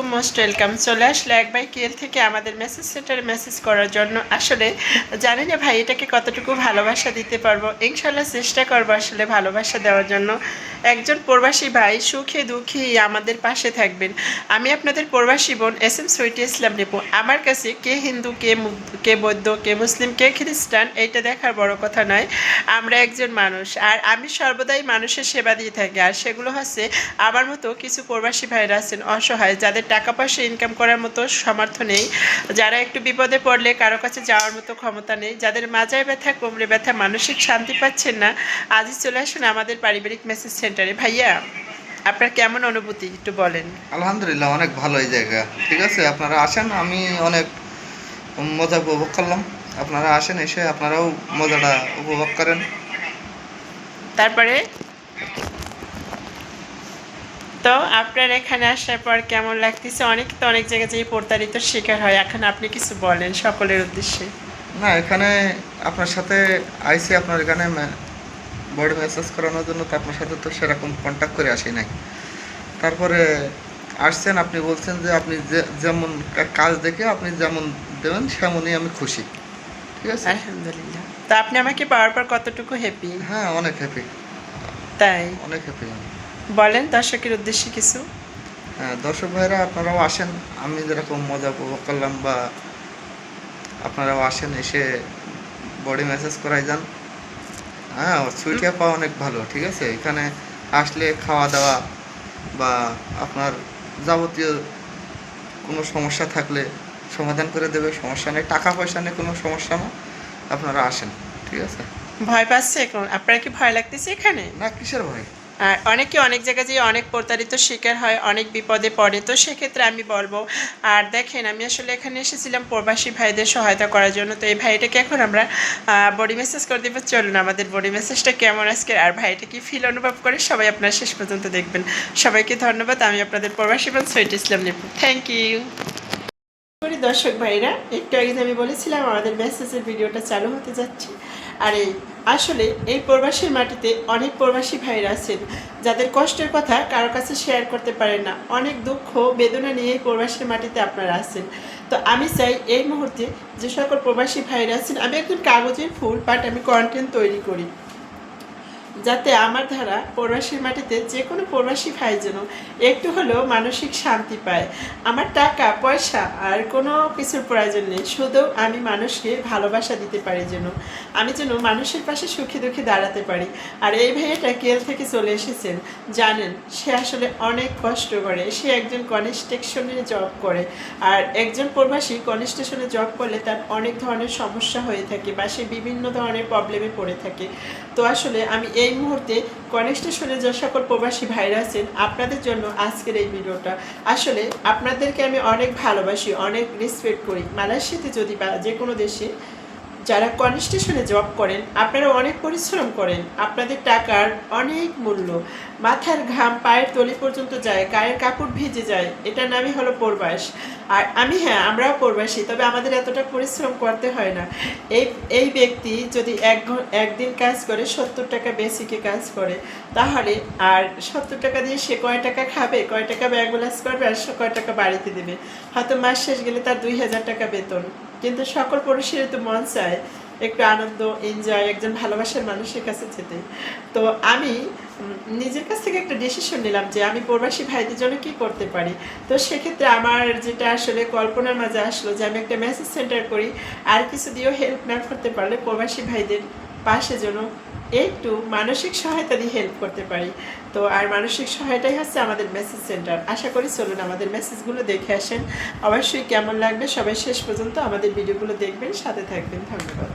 আলাইকুম most welcome চলে আসলে এক বাই কেল থেকে আমাদের মেসেজ সেন্টারে মেসেজ করার জন্য। আসলে জানি না ভাই, এটাকে কতটুকু ভালোবাসা দিতে পারব? ইনশাল্লাহ চেষ্টা করব আসলে ভালোবাসা দেওয়ার জন্য। একজন প্রবাসী ভাই সুখে দুঃখে আমাদের পাশে থাকবেন। আমি আপনাদের প্রবাসী বোন এস এম সুইটি ইসলাম নেপু আমার কাছে কে হিন্দু, কে কে বৌদ্ধ, কে মুসলিম, কে খ্রিস্টান, এইটা দেখার বড় কথা নয়। আমরা একজন মানুষ, আর আমি সর্বদাই মানুষের সেবা দিয়ে থাকি। আর সেগুলো হচ্ছে, আমার মতো কিছু প্রবাসী ভাইরা আছেন অসহায়, যাদের টাকা পয়সা ইনকাম করার মতো সামর্থ্য নেই। যারা একটু বিপদে পড়লে কারও কাছে যাওয়ার মতো ক্ষমতা নেই। যাদের মাজায় ব্যথা কোমরে ব্যথা মানসিক শান্তি পাচ্ছেন না আজই চলে আসুন আমাদের পারিবারিক মেসেজ সেন্টারে ভাইয়া আপনার কেমন অনুভূতি? একটু বলেন। আলহামদুলিল্লাহ অনেক ভালো এই জায়গা। ঠিক আছে আপনারা আসেন আমি অনেক মজা উপভোগ করলাম। আপনারা আসেন এসে আপনারাও মজাটা উপভোগ করেন। তারপরে? তো আপনার এখানে আসার পর কেমন লাগতেছে? অনেক তো অনেক জায়গায় যেই প্রতারিত শিকার হয় এখন আপনি কিছু বলেন সকলের উদ্দেশ্যে। না এখানে আপনার সাথে আইসি আপনার এখানে বডি মেসেজ করানোর জন্য তো আপনার সাথে তো সেরকম কন্ট্যাক্ট করে আসি নাই। তারপরে আসছেন আপনি বলছেন যে আপনি যেমন কাজ দেখে আপনি যেমন দেবেন সেমনই আমি খুশি। ঠিক আছে? আলহামদুলিল্লাহ। তো আপনি আমাকে পাওয়ার পর কতটুকু হ্যাপি হ্যাঁ অনেক হ্যাপি তাই? অনেক হ্যাপি আমি। বলেন দর্শকের উদ্দেশ্যে কিছু। হ্যাঁ দর্শক ভাইরা আপনারাও আসেন। আমি যেরকম মজা উপভোগ করলাম বা আপনারাও আসেন এসে বডি ম্যাসেজ করাই যান। হ্যাঁ সুইট পাওয়া অনেক ভালো ঠিক আছে? এখানে আসলে খাওয়া দাওয়া বা আপনার যাবতীয় কোনো সমস্যা থাকলে সমাধান করে দেবে। সমস্যা নেই টাকা পয়সা নেই কোনো সমস্যা না। আপনারা আসেন ঠিক আছে? ভয় পাচ্ছে এখন? আপনার কি ভয় লাগতেছে এখানে? না কিসের ভয়? আর অনেকে অনেক জায়গায় যেয়ে অনেক প্রতারিত শিকার হয়, অনেক বিপদে পড়ে। তো সেক্ষেত্রে আমি বলব, আর দেখেন, আমি আসলে এখানে এসেছিলাম প্রবাসী ভাইদের সহায়তা করার জন্য। তো এই ভাইটাকে এখন আমরা বডি মেসেজ করে দেবো। চলুন, আমাদের বডি মেসেজটা কেমন আজকে আর ভাইটা কি ফিল অনুভব করে? সবাই আপনার শেষ পর্যন্ত দেখবেন। সবাইকে ধন্যবাদ। আমি আপনাদের প্রবাসী বোন সৈট ইসলাম নিপু থ্যাংক ইউ করি দর্শক ভাইরা, একটু আগে আমি বলেছিলাম, আমাদের মেসেজের ভিডিওটা চালু হতে যাচ্ছে। আর এই আসলে এই প্রবাসীর মাটিতে অনেক প্রবাসী ভাইরা আছেন, যাদের কষ্টের কথা কারও কাছে শেয়ার করতে পারেন না। অনেক দুঃখ, বেদনা নিয়ে এই প্রবাসীর মাটিতে আপনারা আছেন। তো আমি চাই এই মুহূর্তে যে সকল প্রবাসী ভাইরা আছেন, আমি একজন কাগজের ফুল বাট আমি কন্টেন্ট তৈরি করি। যাতে আমার ধারা প্রবাসীর মাটিতে যে কোনো প্রবাসী ভাই যেন একটু হলেও মানসিক শান্তি পায়। আমার টাকা, পয়সা আর কোনো কিছুর প্রয়োজন নেই। শুধু আমি মানুষকে ভালোবাসা দিতে পারি যেন। আমি যেন মানুষের পাশে সুখে দুঃখে দাঁড়াতে পারি। আর এই ভাইয়াটা কেল থেকে চলে এসেছেন। জানেন, সে আসলে অনেক কষ্ট করে। সে একজন কনস্ট্রাকশনে জব করে। আর একজন প্রবাসী কনস্ট্রাকশনে জব করলে তার অনেক ধরনের সমস্যা হয়ে থাকে বা সে বিভিন্ন ধরনের প্রবলেমে পড়ে থাকে। তো আসলে আমি এই মুহূর্তে কনস্টেশনে যে সকল প্রবাসী ভাইরা আছেন আপনাদের জন্য আজকের এই ভিডিওটা। আসলে আপনাদেরকে আমি অনেক ভালোবাসি, অনেক রেসপেক্ট করি। মালয়েশিয়াতে যদি বা যে কোনো দেশে যারা কনস্টেশনে জব করেন, আপনারা অনেক পরিশ্রম করেন। আপনাদের টাকার অনেক মূল্য। মাথার ঘাম পায়ের তলি পর্যন্ত যায়, গায়ের কাপড় ভিজে যায়। এটার নামই হলো প্রবাস। আর আমি হ্যাঁ আমরাও প্রবাসী, তবে আমাদের এতটা পরিশ্রম করতে হয় না। এই এই ব্যক্তি যদি এক একদিন কাজ করে, সত্তর টাকা বেসিকে কাজ করে, তাহলে আর সত্তর টাকা দিয়ে সে কয় টাকা খাবে? কয় টাকা ব্যাগ ব্যালেন্স করবে? আর সে কয় টাকা বাড়িতে দেবে? হয়তো মাস শেষ গেলে তার দুই হাজার টাকা বেতন। কিন্তু সকল পুরুষের তো মন চায় একটু আনন্দ এনজয় একজন ভালোবাসার মানুষের কাছে যেতে। তো আমি নিজের কাছ থেকে একটা ডিসিশন নিলাম যে আমি প্রবাসী ভাইদের জন্য কি করতে পারি। তো সেক্ষেত্রে আমার যেটা আসলে কল্পনার মাঝে আসলো যে আমি একটা মেসেজ সেন্টার করি, আর কিছু দিয়েও হেল্প না করতে পারলে প্রবাসী ভাইদের পাশে যেন একটু মানসিক সহায়তা দিয়ে হেল্প করতে পারি। তো আর মানসিক সহায়তাই হচ্ছে আমাদের মেসেজ সেন্টার আশা করি চলুন আমাদের মেসেজগুলো দেখে আসেন। অবশ্যই কেমন লাগবে সবাই শেষ পর্যন্ত আমাদের ভিডিওগুলো দেখবেন, সাথে থাকবেন। ধন্যবাদ।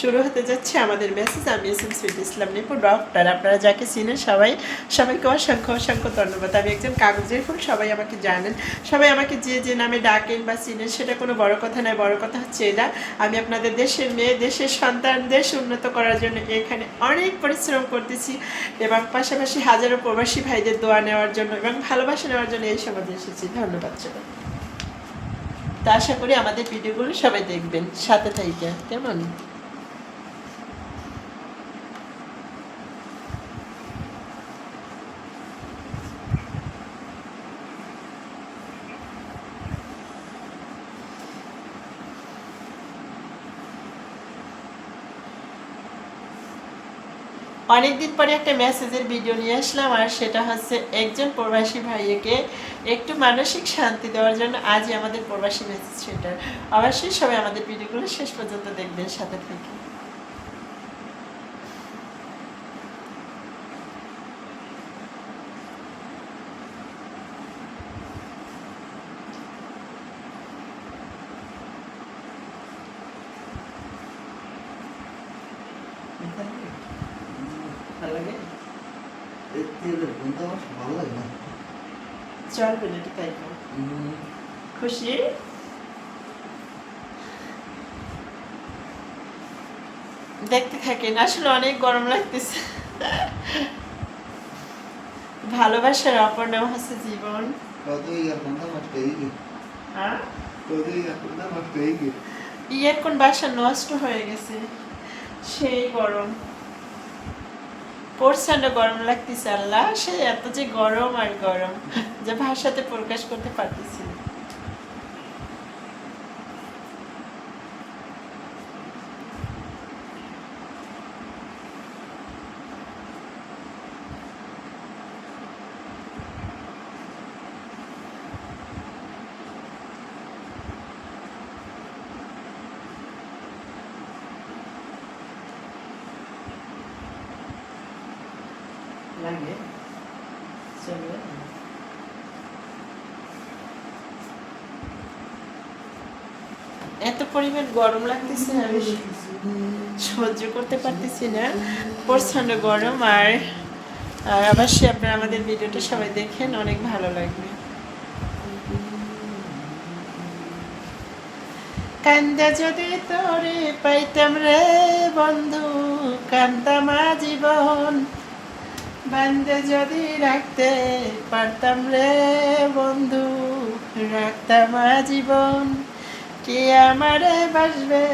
শুরু হতে যাচ্ছে আমাদের মেসেজ আমি এস এম সুইট ইসলাম নিপুর ডক্টর আপনারা যাকে চিনেন সবাই, সবাইকে অসংখ্য অসংখ্য ধন্যবাদ। আমি একজন কাগজের ফুল, সবাই আমাকে জানেন। সবাই আমাকে যে যে নামে ডাকেন বা চিনেন, সেটা কোনো বড় কথা নয়, বড় কথা হচ্ছে এটা। আমি আপনাদের দেশের মেয়ে, দেশের সন্তান, দেশ উন্নত করার জন্য এখানে অনেক পরিশ্রম করতেছি এবং পাশাপাশি হাজারো প্রবাসী ভাইদের দোয়া নেওয়ার জন্য এবং ভালোবাসা নেওয়ার জন্য এই সমাজে এসেছি। ধন্যবাদ সবাই তা আশা করি আমাদের ভিডিওগুলো সবাই দেখবেন। সাথে থাইকে। কেমন? অনেকদিন পরে একটা মেসেজের ভিডিও নিয়ে আসলাম, আর সেটা হচ্ছে একজন প্রবাসী ভাইয়াকে একটু মানসিক শান্তি দেওয়ার জন্য আজই আমাদের প্রবাসী মেসেজ সেন্টার অবশ্যই সবাই আমাদের ভিডিওগুলো শেষ পর্যন্ত দেখবেন, সাথে থেকে ভালো লাগে তেলের গন্ধ আমার ভালো লাগে না। চলবে না এটা তাই খুশি? দেখতে থাকেন আসলে অনেক গরম লাগতেছে। ভালোবাসার অপর নাম হচ্ছে জীবন। নষ্ট হয়ে? ইয়ারকোন বাসা নষ্ট হয়ে গেছে। সেই গরম। প্রচণ্ড গরম লাগতেছে আল্লাহ সে এত যে গরম আর গরম, যে ভাষাতে প্রকাশ করতে পারতেছি না। লাগে। চলবে এত পরিমাণ গরম লাগতেছে, আমি সহ্য করতে পারতেছি না। প্রচণ্ড গরম আর আর অবশ্যই আপনারা আমাদের ভিডিওটা সবাই দেখেন, অনেক ভালো লাগবে। কান্দা যদি তোরে পাইতাম রে বন্ধু কান্দাম জীবন। বান্দে যদি রাখতে পারতাম রে বন্ধু, রাখতাম জীবন কে আমারে বাসবে?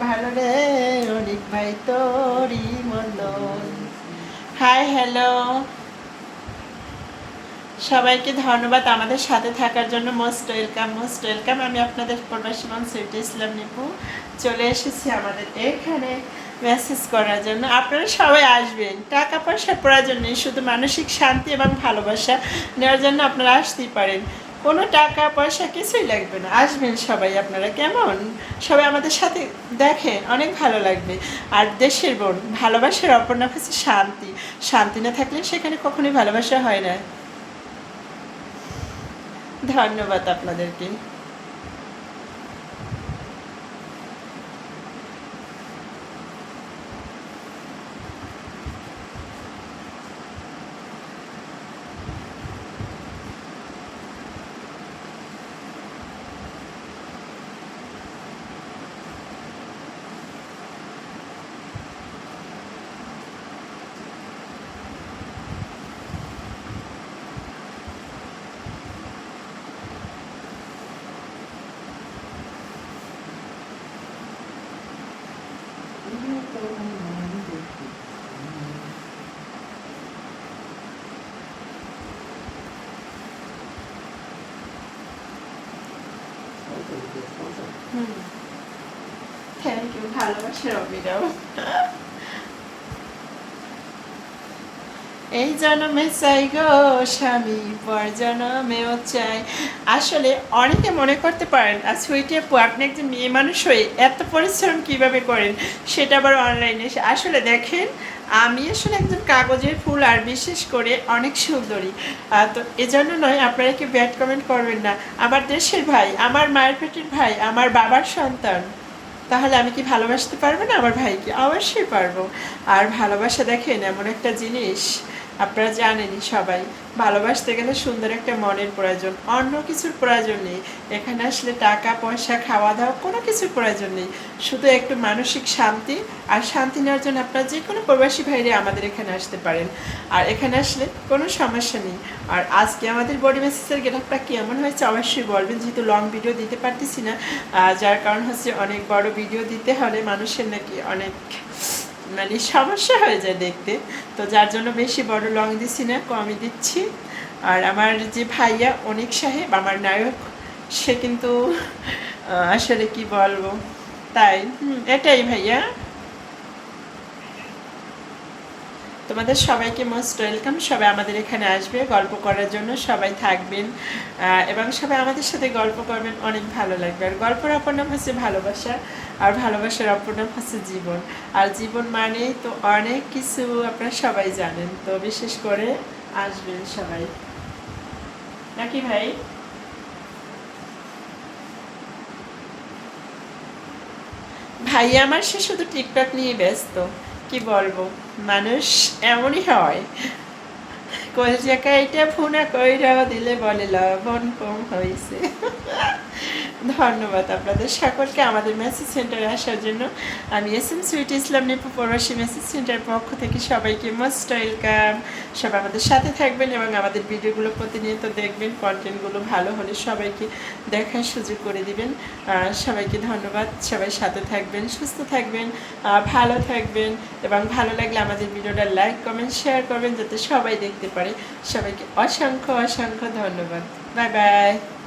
ভালো রে, অনেক ভাই তোরই মতন হাই, হ্যালো। সবাইকে ধন্যবাদ আমাদের সাথে থাকার জন্য। Most welcome most welcome. আমি আপনাদের প্রবাসী মান সুইট ইসলাম নিপু। চলে এসেছি আমাদের এখানে। মেসেজ করার জন্য। আপনারা সবাই আসবেন। টাকা পয়সার প্রয়োজন নেই, শুধু মানসিক শান্তি এবং ভালোবাসা নেওয়ার জন্য আপনারা আসতেই পারেন। কোনো টাকা পয়সা কিছুই লাগবে না। আসবেন সবাই আপনারা। কেমন? সবাই আমাদের সাথে দেখেন, অনেক ভালো লাগবে। আর দেশের বোন, ভালোবাসার অপর নাম হচ্ছে শান্তি। শান্তি না থাকলে সেখানে কখনোই ভালোবাসা হয় না। ধন্যবাদ আপনাদেরকে থ্যাংক ইউ এই জন্মে চাই গো স্বামী, পর জন্মেও চাই। আসলে অনেকে মনে করতে পারেন আর সুইটি আপু আপনি একজন মেয়ে মানুষ হয়ে এত পরিশ্রম কীভাবে করেন, সেটা আবার অনলাইনে আসলে দেখেন, আমি আসলে একজন কাগজের ফুল, আর বিশেষ করে অনেক সুন্দরী। তো এজন্য নয়, আপনারা কি ব্যাড কমেন্ট করবেন না। আমার দেশের ভাই, আমার মায়ের পেটের ভাই, আমার বাবার সন্তান। তাহলে আমি কি ভালোবাসতে পারব না আমার ভাইকে? অবশ্যই পারব। আর ভালোবাসা দেখেন, এমন একটা জিনিস আপনারা জানেনই সবাই, ভালোবাসতে গেলে সুন্দর একটা মনের প্রয়োজন, অন্য কিছুর প্রয়োজন নেই। এখানে আসলে টাকা, পয়সা খাওয়া দাওয়া কোনো কিছুর প্রয়োজন নেই। শুধু একটু মানসিক শান্তি আর শান্তি নেওয়ার জন্য আপনারা যে কোনো প্রবাসী ভাইরে আমাদের এখানে আসতে পারেন। আর এখানে আসলে কোনো সমস্যা নেই। আর আজকে আমাদের বডি মেসেজের গেটআপটা কেমন হয়েছে অবশ্যই বলবেন, যেহেতু লং ভিডিও দিতে পারতেছি না। যার কারণ হচ্ছে অনেক বড় ভিডিও দিতে হলে মানুষের নাকি অনেক মানে সমস্যা হয়ে যায় দেখতে। তো যার জন্য বেশি বড় লং দিচ্ছি না, কমই দিচ্ছি। আর আমার যে ভাইয়া অনিক সাহেব, আমার নায়ক, সে কিন্তু আসলে কি বলব? তাই এটাই ভাইয়া। তোমাদের সবাইকে মোস্ট ওয়েলকাম সবাই আমাদের এখানে আসবে, গল্প করার জন্য সবাই থাকবেন। এবং সবাই আমাদের সাথে গল্প করবেন, অনেক ভালো লাগবে। আর গল্পের অপর নাম হচ্ছে ভালোবাসা, আর ভালোবাসার অপর নাম হচ্ছে জীবন। আর জীবন মানে তো অনেক কিছু, আপনারা সবাই জানেন। তো বিশেষ করে আসবেন সবাই। নাকি ভাই? ভাই আমার সে শুধু টিকটক নিয়ে ব্যস্ত। কি বলব? মানুষ এমনই হয়। কলজাকা এটা ফোনা কইরাও দিলে বলে লবণ কম হয়েছে ধন্যবাদ আপনাদের সকলকে আমাদের মেসেজ সেন্টারে আসার জন্য। আমি S M sweet Islam Nipu পরশি মেসেজ সেন্টার পক্ষ থেকে সবাইকে মোস্ট ওয়েলকাম। সবাই আমাদের সাথে থাকবেন এবং আমাদের ভিডিওগুলো প্রতিনিয়ত দেখবেন, কন্টেন্টগুলো ভালো হলে সবাইকে দেখার সুযোগ করে দিবেন। সবাইকে ধন্যবাদ। সবাই সাথে থাকবেন, সুস্থ থাকবেন ভালো থাকবেন এবং ভালো লাগলে আমাদের ভিডিওটা লাইক, কমেন্ট, শেয়ার করবেন যাতে সবাই দেখতে পারে। সবাইকে অসংখ্য অসংখ্য ধন্যবাদ। Bye bye.